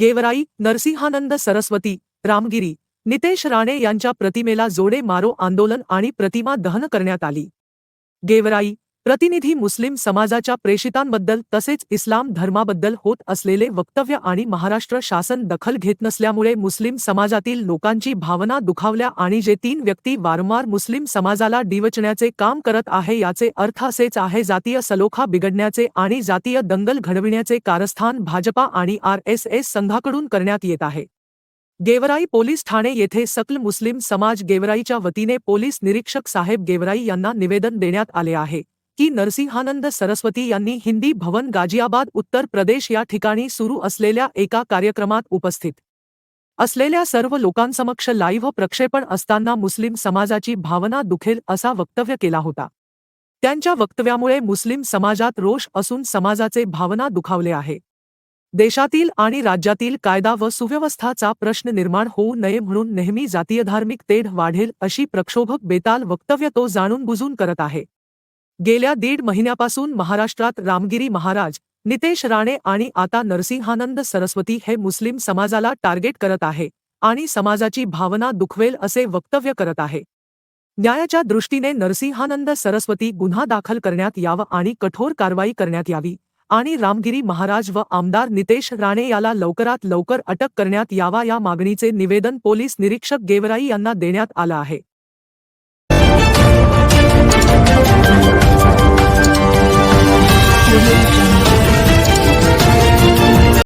गेवराई नरसिंहानंद सरस्वती रामगिरी नितेश राणे यांच्या प्रतिमेला जोडे मारो आंदोलन आणि प्रतिमा दहन करण्यात आली. गेवराई प्रतिनिधी मुस्लिम समाजाच्या प्रेषितांबद्दल तसेच इस्लाम धर्माबद्दल होत असलेले वक्तव्य आणि महाराष्ट्र शासन दखल घेत नसल्यामुळे मुस्लिम समाजातील लोकांची भावना दुखावल्या आणि जे तीन व्यक्ती वारंवार मुस्लिम समाजाला डिवचण्याचे काम करत आहे याचे अर्थ असेच आहे जातीय सलोखा बिघडण्याचे आणि जातीय दंगल घडविण्याचे कारस्थान भाजपा आणि आर एस एस संघाकडून करण्यात येत आहे. गेवराई पोलीस ठाणे येथे सकल मुस्लिम समाज गेवराईच्या वतीने पोलीस निरीक्षक साहेब गेवराई यांना निवेदन देण्यात आले आहे. की नरसिंहानंद सरस्वती यांनी हिंदी भवन गाजियाबाद उत्तर प्रदेश या ठिकाणी सुरू असलेल्या एका कार्यक्रमात उपस्थित असलेल्या सर्व लोकांसमक्ष लाईव्ह प्रक्षेपण असताना मुस्लिम समाजाची भावना दुखेल असा वक्तव्य केला होता. त्यांच्या वक्तव्यामुळे मुस्लिम समाजात रोष असून समाजाचे भावना दुखावले आहे. देशातील आणि राज्यातील कायदा व सुव्यवस्थाचा प्रश्न निर्माण होऊ नये म्हणून नेहमी जातीयधार्मिक तेढ वाढेल अशी प्रक्षोभक बेताल वक्तव्य तो जाणून बुजून करत आहे. गेल्या दीड महिन्यापासून महाराष्ट्रात रामगिरी महाराज नितेश राणे आणि आता नरसिंहानंद सरस्वती हे मुस्लिम समाजाला टार्गेट करत आहे आणि समाजाची भावना दुखवेल असे वक्तव्य करत आहे. न्यायाच्या दृष्टीने नरसिंहानंद सरस्वती गुन्हा दाखल करण्यात यावा आणि कठोर कारवाई करण्यात यावी आणि रामगिरी महाराज व आमदार नितेश राणे याला लवकरात लवकर अटक करण्यात यावा या मागणीचे निवेदन पोलीस निरीक्षक गेवराई यांना देण्यात आलं आहे.